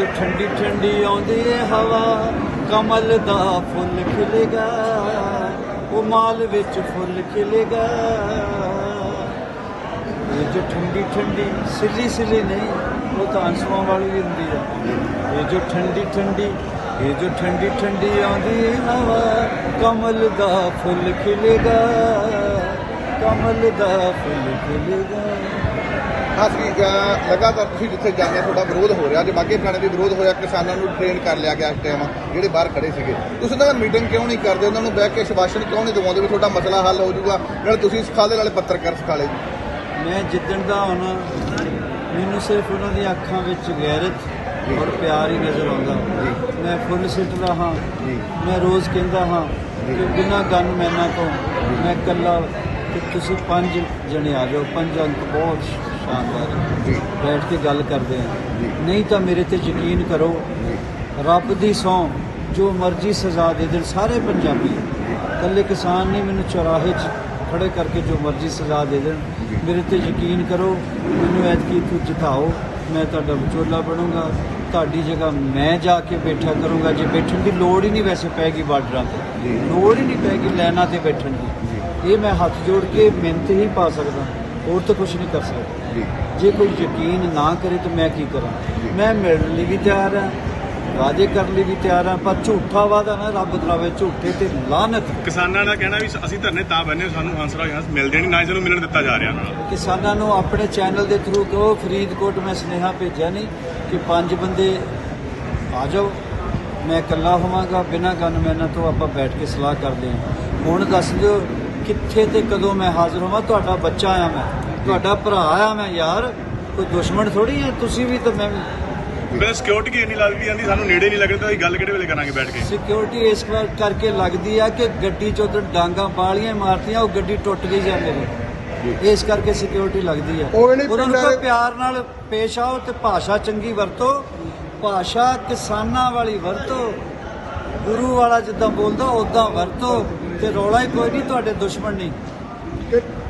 ਜੋ ਠੰਡੀ ਠੰਡੀ ਆਉਂਦੀ ਏ ਹਵਾ, ਕਮਲ ਦਾ ਫੁੱਲ ਖਿਲੇਗਾ। ਉਹ ਮਾਲ ਵਿੱਚ ਫੁੱਲ ਖਿਲੇਗਾ। ਇਹ ਜੋ ਠੰਡੀ ਠੰਡੀ, ਸਿੱਲੀ ਸਿੱਲੀ ਨਹੀਂ, ਉਹ ਤਾਂ ਅੰਸੂਆਂ ਵਾਲੀ ਵੀ ਹੁੰਦੀ ਹੈ ਇਹ ਜੋ ਠੰਡੀ ਠੰਡੀ, ਇਹ ਜੋ ਠੰਡੀ ਠੰਡੀ ਆਉਂਦੀ ਏ ਹਵਾ, ਕਮਲ ਦਾ ਫੁੱਲ ਖਿਲੇਗਾ। ਕਮਲ ਦਾ ਫੁੱਲ ਖਿਲੇਗਾ। ਕੀ ਅਹ, ਲਗਾਤਾਰ ਤੁਸੀਂ ਜਿੱਥੇ ਜਾਂਦੇ ਹੋ ਤੁਹਾਡਾ ਵਿਰੋਧ ਹੋ ਰਿਹਾ। ਜੇ ਮਾਗੇ ਪੁਰਾਣੇ ਵੀ ਵਿਰੋਧ ਹੋਇਆ ਕਿਸਾਨਾਂ ਨੂੰ ਟ੍ਰੇਨ ਕਰ ਲਿਆ ਗਿਆ ਇਸ ਟਾਈਮ ਜਿਹੜੇ ਬਾਹਰ ਖੜੇ ਸੀਗੇ। ਤੁਸੀਂ ਉਹਨਾਂ ਨਾਲ ਮੀਟਿੰਗ ਕਿਉਂ ਨਹੀਂ ਕਰਦੇ? ਉਹਨਾਂ ਨੂੰ ਬਹਿ ਕੇ ਸ਼ਵਾਸ਼ਨ ਕਿਉਂ ਨਹੀਂ ਦਿਵਾਉਂਦੇ ਵੀ ਤੁਹਾਡਾ ਮਸਲਾ ਹੱਲ ਹੋ ਜਾਊਗਾ? ਨਾਲ ਤੁਸੀਂ ਸਿਖਾਲੇ ਨਾਲੇ ਪੱਤਰਕਾਰ ਸਿਖਾਲੇ ਮੈਂ ਜਿੱਦਣ ਦਾ ਆਉਣਾ ਮੈਨੂੰ ਸਿਰਫ ਉਹਨਾਂ ਦੀਆਂ ਅੱਖਾਂ ਵਿੱਚ ਗੈਰਤ ਔਰ ਪਿਆਰ ਹੀ ਨਜ਼ਰ ਆਉਂਦਾ। ਮੈਂ ਫੁੱਲ ਸਿੱਟਦਾ ਹਾਂ। ਮੈਂ ਰੋਜ਼ ਕਹਿੰਦਾ ਹਾਂ ਕਿ ਬਿਨਾਂ ਗਨ ਮੈਨਾਂ ਤੋਂ ਮੈਂ ਇਕੱਲਾ ਕਿ ਤੁਸੀਂ ਪੰਜ ਜਣੇ ਆ ਜਾਓ। ਪੰਜ ਅੰਕ ਬਹੁਤ ਸ਼ਾਨਦਾਰ। ਜੀ ਬੈਠ ਕੇ ਗੱਲ ਕਰਦੇ। ਹਾਂ ਨਹੀਂ ਤਾਂ ਮੇਰੇ ਤੇ ਯਕੀਨ ਕਰੋ ਰੱਬ ਦੀ ਸੌ ਜੋ ਮਰਜ਼ੀ ਸਜ਼ਾ ਦੇ ਦੇਣ ਸਾਰੇ ਪੰਜਾਬੀ। ਇਕੱਲੇ ਕਿਸਾਨ ਨਹੀਂ ਮੈਨੂੰ ਚੌਰਾਹੇ 'ਚ ਖੜੇ ਕਰਕੇ ਜੋ ਮਰਜ਼ੀ ਸਜ਼ਾ ਦੇ ਦੇਣ। ਮੇਰੇ ਤੇ ਯਕੀਨ ਕਰੋ ਮੈਨੂੰ ਐਤਕੀ ਤੂੰ ਜਿਤਾਓ। ਮੈਂ ਤੁਹਾਡਾ ਵਿਚੋਲਾ ਬਣੂੰਗਾ। ਤੁਹਾਡੀ ਜਗ੍ਹਾ ਮੈਂ ਜਾ ਕੇ ਬੈਠਾ ਕਰੂੰਗਾ। ਜੇ ਬੈਠਣ ਦੀ ਲੋੜ ਹੀ ਨਹੀਂ ਵੈਸੇ ਪੈਗੀ ਬਾਰਡਰਾਂ ਤੇ। ਲੋੜ ਹੀ ਨਹੀਂ ਪੈਗੀ ਲੈਣਾ ਤੇ ਬੈਠਣ ਦੀ। ਇਹ ਮੈਂ ਹੱਥ ਜੋੜ ਕੇ ਮਿਹਨਤ ਹੀ ਪਾ ਸਕਦਾ। ਹੋਰ ਤਾਂ ਕੁਝ ਨਹੀਂ ਕਰ ਸਕਦਾ। ਜੀ। ਜੇ ਕੋਈ ਯਕੀਨ ਨਾ ਕਰੇ ਤਾਂ ਮੈਂ ਕੀ ਕਰਾਂ? ਮੈਂ ਮਿਲਣ ਲਈ ਵੀ ਤਿਆਰ ਹਾਂ ਵਾਅਦੇ ਕਰਨ ਲਈ ਵੀ ਤਿਆਰ ਹਾਂ ਪਰ ਝੂਠਾ ਵਾਅਦਾ ਨਾ ਰੱਬ ਕਰਾਵੇ ਝੂਠੇ ਤੇ ਲਾਨਤ ਕਿਸਾਨਾਂ ਦਾ ਕਹਿਣਾ ਵੀ ਅਸੀਂ ਧਰਨੇ ਤਾਂ ਬੰਨੇ ਸਾਨੂੰ ਹੰਸਰਾਜ ਹੰਸ ਮਿਲਦੇ ਨਹੀਂ ਨਾ ਸਾਨੂੰ ਮਿਲਣ ਦਿੱਤਾ ਜਾ ਰਿਹਾ। ਨਾਲ ਕਿਸਾਨਾਂ ਨੂੰ ਆਪਣੇ ਚੈਨਲ ਦੇ ਥਰੂ ਕਹੋ ਫਰੀਦਕੋਟ ਮੈਂ ਸੁਨੇਹਾ ਭੇਜਿਆ ਨਹੀਂ ਕਿ ਪੰਜ ਬੰਦੇ ਆ ਜਾਓ। ਮੈਂ ਇਕੱਲਾ ਹੋਵਾਂਗਾ ਬਿਨਾਂ ਗਨਮੈਨਾਂ ਤੋਂ ਆਪਾਂ ਬੈਠ ਕੇ ਸਲਾਹ ਕਰਦੇ ਹਾਂ। ਹੁਣ ਦੱਸ ਦਿਓ ਕਿੱਥੇ ਤੇ ਕਦੋਂ ਮੈਂ ਹਾਜ਼ਰ ਹੋਵਾਂ? ਤੁਹਾਡਾ ਬੱਚਾ ਆ ਮੈਂ। ਤੁਹਾਡਾ ਭਰਾ ਆ ਮੈਂ ਯਾਰ। ਕੋਈ ਦੁਸ਼ਮਣ ਥੋੜੀ ਹੈ? ਤੁਸੀਂ ਵੀ ਤਾਂ ਮੈਂ ਮੈਂ ਸਿਕਿਉਰਿਟੀ ਇੰਨੀ ਲੱਗਦੀ ਜਾਂਦੀ ਸਾਨੂੰ ਨੇੜੇ ਨਹੀਂ ਲੱਗਦਾ ਅਸੀਂ ਗੱਲ ਕਿਹੜੇ ਵੇਲੇ ਕਰਾਂਗੇ ਬੈਠ ਕੇ? ਸਿਕਿਉਰਿਟੀ ਇਸ ਵਾਰ ਕਰਕੇ ਲੱਗਦੀ ਆ ਕਿ ਗੱਡੀ ਚੋਂ ਉਧਰ ਡਾਂਗਾ ਬਾਲੀਆਂ ਮਾਰਤੀਆਂ ਉਹ ਗੱਡੀ ਟੁੱਟ ਗਈ ਜਾਂ ਮੇਰੀ। ਇਸ ਕਰਕੇ ਸਿਕਿਉਰਿਟੀ ਲੱਗਦੀ ਆ। ਉਹਨਾਂ ਨੂੰ ਪਿਆਰ ਨਾਲ ਪੇਸ਼ ਆਓ ਤੇ ਭਾਸ਼ਾ ਚੰਗੀ ਵਰਤੋ। ਭਾਸ਼ਾ ਕਿਸਾਨਾਂ ਵਾਲੀ ਵਰਤੋ। ਗੁਰੂ ਵਾਲਾ ਜਿੱਦਾਂ ਬੋਲਦਾ ਉਦਾਂ ਵਰਤੋ। ਤੇ ਰੌਲਾ ਹੀ ਕੋਈ ਨਹੀਂ ਤੁਹਾਡੇ ਦੁਸ਼ਮਣ ਨਹੀਂ।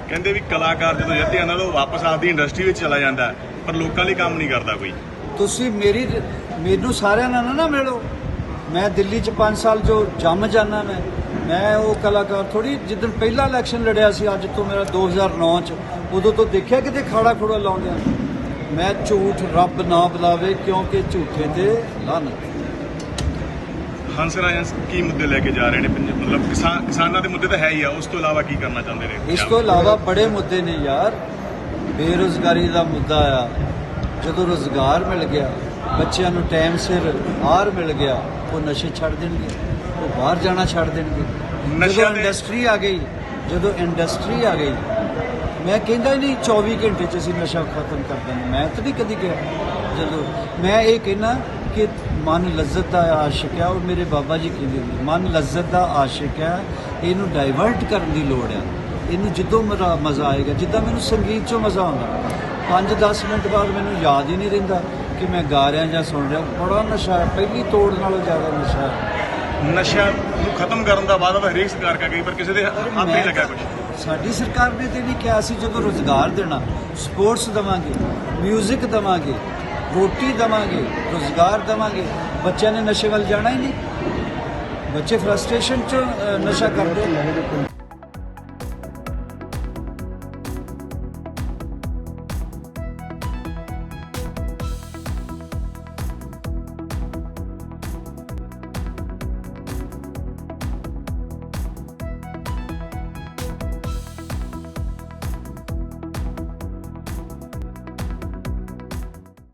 ਕਹਿੰਦੇ ਵੀ ਕਲਾਕਾਰ ਜਦੋਂ ਜਿੱਤ ਜਾਂਦਾ ਤਾਂ ਉਹ ਵਾਪਸ ਆਪਦੀ ਇੰਡਸਟਰੀ ਵਿੱਚ ਚਲਾ ਜਾਂਦਾ ਪਰ ਲੋਕਾਂ ਲਈ ਕੰਮ ਨਹੀਂ ਕਰਦਾ ਕੋਈ। ਤੁਸੀਂ ਮੇਰੀ ਮੈਨੂੰ ਸਾਰਿਆਂ ਨਾਲ ਨਾ ਨਾ ਮਿਲੋ। ਮੈਂ ਦਿੱਲੀ 'ਚ 5 ਸਾਲ ਜੋ ਜੰਮ ਜਾਣਾ ਮੈਂ ਮੈਂ ਉਹ ਕਲਾਕਾਰ ਥੋੜੀ ਜਿੱਦਣ ਪਹਿਲਾ ਇਲੈਕਸ਼ਨ ਲੜਿਆ ਸੀ ਅੱਜ ਤੋਂ ਮੇਰਾ 2009 'ਚ ਉਦੋਂ ਤੋਂ ਦੇਖਿਆ ਕਿਤੇ ਖਾੜਾ ਖੋੜਾ ਲਾਉਂਦੇ ਆ ਮੈਂ ਝੂਠ ਰੱਬ ਨਾ ਬੁਲਾਵੇ ਕਿਉਂਕਿ ਝੂਠੇ ਤੇ ਲਾਨਤ ਹੰਸਰਾਜ ਹੰਸ ਕੀ ਮੁੱਦੇ ਲੈ ਕੇ ਜਾ ਰਹੇ ਨੇ ਪੰਜ- ਮਤਲਬ ਕਿਸਾਨ ਕਿਸਾਨਾਂ ਦੇ ਮੁੱਦੇ ਤਾਂ ਹੈ ਹੀ ਆ ਉਸ ਤੋਂ ਇਲਾਵਾ ਕੀ ਕਰਨਾ ਚਾਹੁੰਦੇ ਨੇ? ਇਸ ਤੋਂ ਇਲਾਵਾ ਬੜੇ ਮੁੱਦੇ ਨੇ ਯਾਰ। ਬੇਰੁਜ਼ਗਾਰੀ ਦਾ ਮੁੱਦਾ ਆ। ਜਦੋਂ ਰੋਜ਼ਗਾਰ ਮਿਲ ਗਿਆ ਬੱਚਿਆਂ ਨੂੰ ਟਾਈਮ ਸਿਰ ਆਰ ਮਿਲ ਗਿਆ ਉਹ ਨਸ਼ੇ ਛੱਡ ਦੇਣਗੇ ਉਹ ਬਾਹਰ ਜਾਣਾ ਛੱਡ ਦੇਣਗੇ। ਜਦੋਂ ਦੇ- ਇੰਡਸਟਰੀ ਆ ਗਈ ਜਦੋਂ ਇੰਡਸਟਰੀ ਆ ਗਈ ਮੈਂ ਕਹਿੰਦਾ ਹੀ ਨਹੀਂ 24 ਘੰਟੇ ਚ ਅਸੀਂ ਨਸ਼ਾ ਖਤਮ ਕਰ ਦਾਂਗੇ ਮੈਂ ਤਾਂ ਨਹੀਂ ਕਦੀ ਕਿਹਾ। ਜਦੋਂ ਮੈਂ ਇਹ ਕਹਿਣਾ ਕਿ ਮਨ ਲੱਜ਼ਤ ਦਾ ਆਸ਼ਿਕ ਆ ਉਹ ਮੇਰੇ ਬਾਬਾ ਜੀ ਕਹਿੰਦੇ ਹੁੰਦੇ ਮਨ ਲੱਜ਼ਤ ਦਾ ਆਸ਼ਿਕ ਆ ਇਹਨੂੰ ਡਾਈਵਰਟ ਕਰਨ ਦੀ ਲੋੜ ਆ ਇਹਨੂੰ ਜਦੋਂ ਮਜ਼ਾ ਮਜ਼ਾ ਆਏਗਾ ਜਿੱਦਾਂ ਮੈਨੂੰ ਸੰਗੀਤ 'ਚੋਂ ਮਜ਼ਾ ਆਉਂਦਾ। 5-10 ਮਿੰਟ ਬਾਅਦ ਮੈਨੂੰ ਯਾਦ ਹੀ ਨਹੀਂ ਰਹਿੰਦਾ ਕਿ ਮੈਂ ਗਾ ਰਿਹਾ ਜਾਂ ਸੁਣ ਰਿਹਾ। ਬੜਾ ਨਸ਼ਾ ਹੈ ਪਹਿਲੀ ਤੋੜ ਨਾਲੋਂ ਜ਼ਿਆਦਾ ਨਸ਼ਾ ਹੈ। ਨਸ਼ਾ ਨੂੰ ਖਤਮ ਕਰਨ ਦਾ ਵਾਅਦਾ ਹਰੇਕ ਸਰਕਾਰ ਕਰ ਗਈ ਪਰ ਕਿਸੇ ਦੇ ਹੱਥ ਨਹੀਂ ਲੱਗਾ ਕੁਝ ਸਾਡੀ ਸਰਕਾਰ ਨੇ ਤੇ ਨਹੀਂ ਕਿਹਾ ਸੀ ਜਦੋਂ ਰੋਜ਼ਗਾਰ ਦੇਣਾ ਸਪੋਰਟਸ ਦਵਾਂਗੇ 뮤직 ਦਵਾਂਗੇ ਰੋਟੀ ਦਵਾਂਗੇ, ਰੋਜ਼ਗਾਰ ਦਵਾਂਗੇ। ਬੱਚਿਆਂ ਨੇ ਨਸ਼ੇ ਵੱਲ ਜਾਣਾ ਹੀ ਨਹੀਂ। ਬੱਚੇ ਫਰਸਟ੍ਰੇਸ਼ਨ ਚ ਨਸ਼ਾ ਕਰਦੇ।